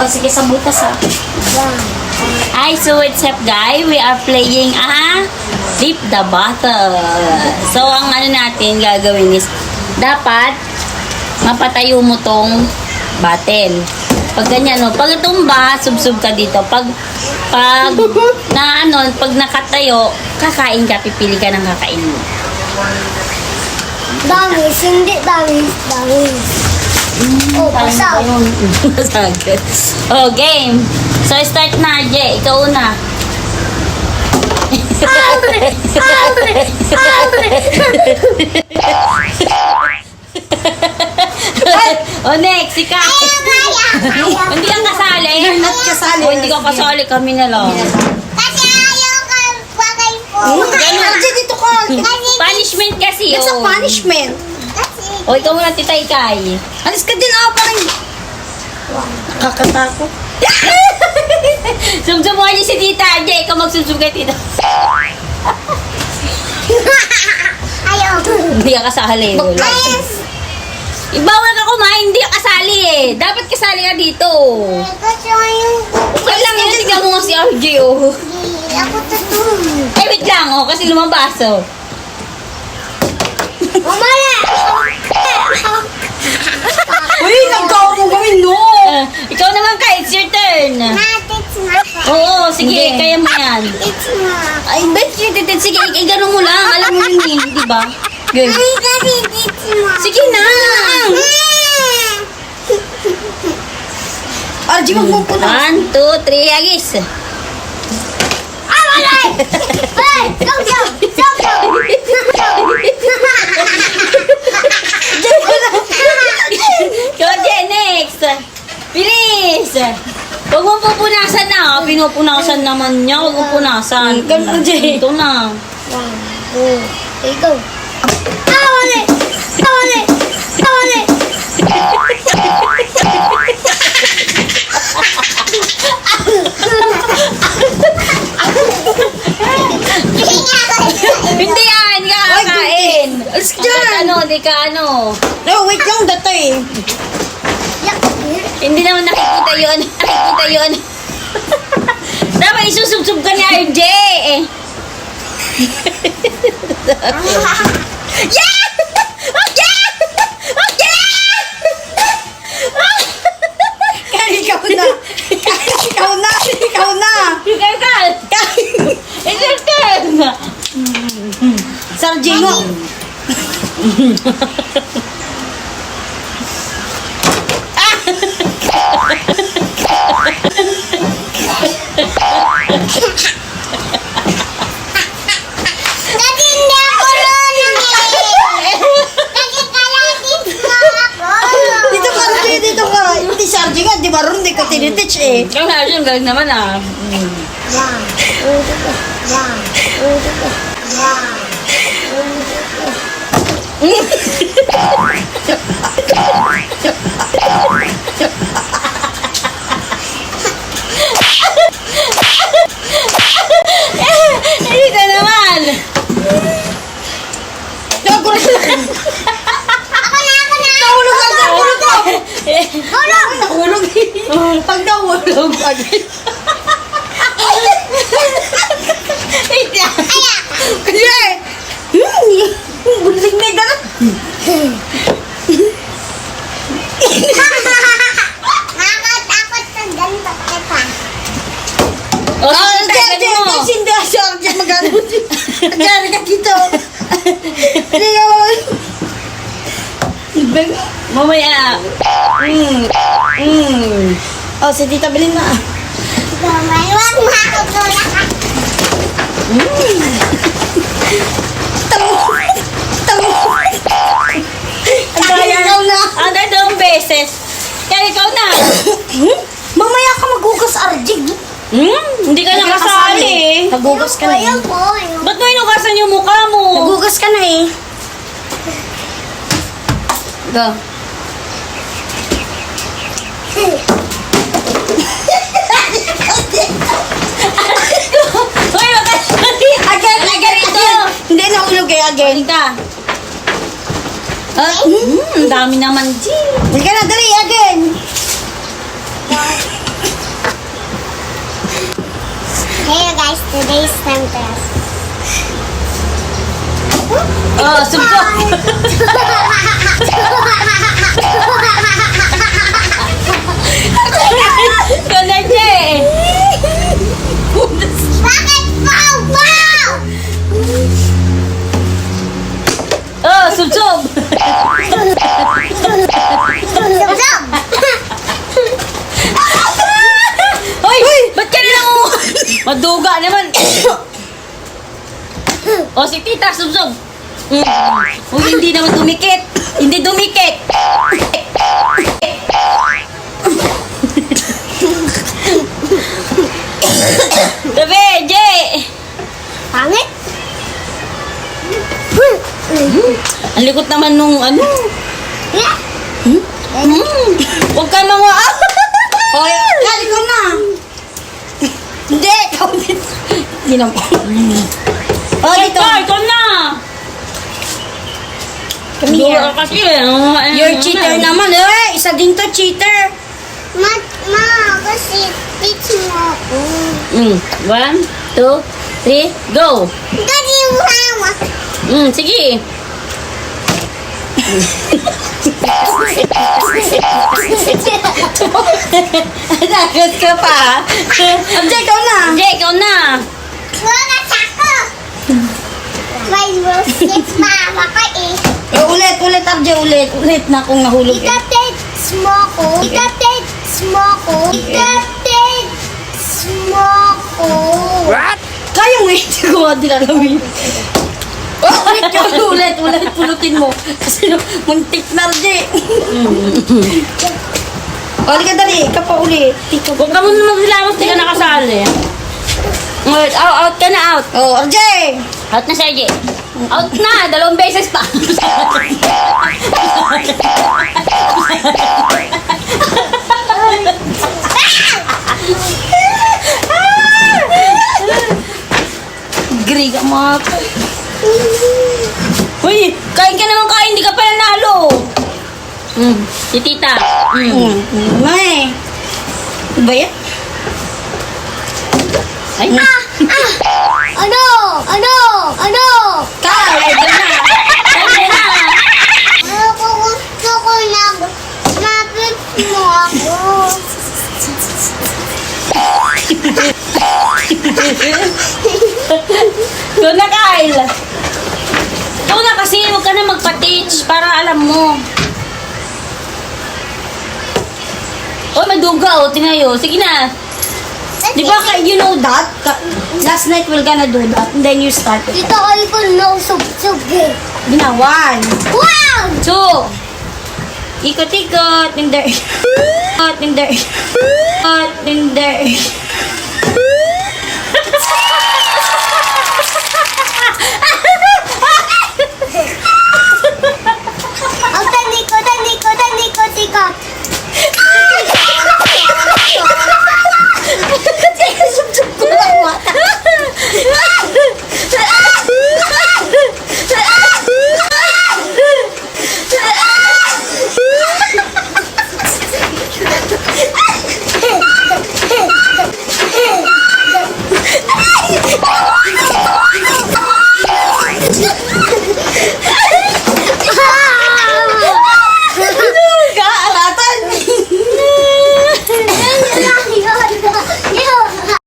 O, sige, sa butas ha. Hi, so what's up guys? We are playing a Flip the Bottle. So, ang ano natin gagawin is, dapat mapatayo mo tong bottle. Pag ganyan, no, pag tumba, subsub ka dito. Pag, pag, na ano, pag nakatayo, kakain ka, pipili ka ng kakain mo. Dangis, hindi dangis, Oh, Basag. oh, game. So, start na, Je. Ikaw una. Abre! Abre! Abre! oh, next, ikaw. Hindi ka kasali. You're not kasali. Oh, hindi ka kasali. Kami na lang. Kasi ayaw ka bagay po. Ganun. RJ, dito ka. Kasi, Punishment kasi, It's a oh. punishment. Oh, ikaw muna, Tita Ikay. Alis ka din, ah, parang... Nakakatakot. Sumsumuhan niyo si Tita. Je, ikaw magsumsum kay Tita. ayaw. Hindi ka kasali. Wala. Ayos. Ibawal ka kumain, hindi ka kasali eh. Dapat kasali ka dito. Kasi lang yun. Tignan mo nga si RJ, oh. Hindi ako tutulog. Eh, wait lang, oh. Kasi lumabas, oh. Mamaya! Uy, nagkaw mo kami, no! Ah, ikaw naman ka, it's your turn. Natits na ka. Oo, sige, Hindi. kaya mo yan. It's na. Ay, bet, titit, sige, igano mo lang. Alam mo yun, eh, di ba? Na. Sige na. RJ, wag mo po na. One, two, three, agis. Ah, wala! Hey! Go, go! Go, go! Go, Jen, next. Bilis. Huwag mo pupunasan na. ah. Pinupunasan naman niya. Huwag mo punasan. Ganun, RJ. Ito na. One, two, three, go. Ah, wala! Ah, wala! Ah, wala! Hindi yan, hindi ka kakain. Alis ka dyan. Ano, di ka ano. No, wait lang, data eh. Hindi naman nakikita yun. Nakikita yun. Dapat isusubsub ka ni RJ. eh. Yeah! Okay! Okay! Kaya ikaw na. Kaya ikaw na. Ikaw na. Ikaw ka! It's your turn! Sir tinitich eh. Ikaw na, yung galing naman ah. Yan. Yan. Yan. Hindi ka naman! Nagulog na. Ako na, ako na. Nahulog agad. Nahulog ko. Hulog. Nahulog. Pag nahulog agad. Kaya eh. Hmm. Bulig na ganun. Nakakatakot sa ganito kita. O, Ah, tagal mo. Arjen, hindi si Arjen magano. Arjen, ka dito. Leon. Mamaya. Mm. Mm. Oh, si Tita Belin na. Gamay, wag makakatulak ka. Tamo. Tamo. Ang daya ikaw na. Ang dahil dalawang beses. Kaya ikaw na. Hmm? Mamaya ka maghugas, Arjen. Hmm? Hindi ka nakasali. Naghugas ka na eh. Ba't mo inugasan yung mukha mo? Naghugas ka na eh. Go. Uy, magkakali! Again, again, again! Hindi, naulog eh, again. Halika. Ah, mm, ang dami naman, G. Halika na, dali, again! Hey guys, today's time test. Oh, subok! Subsob. Subsob! Hoy! Ba't ka na lang Maduga naman. oh, si tita, subsob. Mm. Uy, hindi naman dumikit. Hindi dumikit. Ang likot naman nung ano. Yeah. Hmm? Huwag ka mga... Hoy, kali ko na. Hindi, ikaw. Hindi na po. Oh, dito. Ikaw, ikaw na! Come here. Kasi eh. You're cheater naman. Eh, isa din to cheater. Ma, ma, kasi teach mo ako. Mm. One, two, three, go! Daddy, mama. Mm, sige. Nagat ka pa. Abdi, ikaw na. Hindi, ikaw na. Wala sako. May roses mama ko eh. Oh, ulit, ulit, Abdi, ulit. Ulit na akong nahulog. eh. Ika-text mo ko. Ika-text mo ko. Ika-text mo ko. Kaya mo, hindi ko nga dinalawin. Ulit yun, ulit, ulit, pulutin mo. Kasi muntik na rin. O, di ka dali, ka pa uli. Tika. Huwag ka muna maglilamos, di ka nakasali. Wait, out, out ka na, out. Oh, RJ! Out na, Sergi. Out na, dalawang beses pa. Grig mga. Uy, kain ka naman kain, di ka pa nanalo. Mm, si tita. Mm. Hmm, may. Ba yan? Ay, Ano? Ano? Ano? Kyle, ay, dyan na. Magpa-teach para alam mo. Oh, may duga, oh. Tingnan yun. Sige na. Di ba, ka- you know that? Ka- last night we're gonna do that. And then you started. Dito ay ko no sub-sub eh. Ginawan. Wow! Two. Ikot-ikot in there. Ikot in there. Ikot in there. God.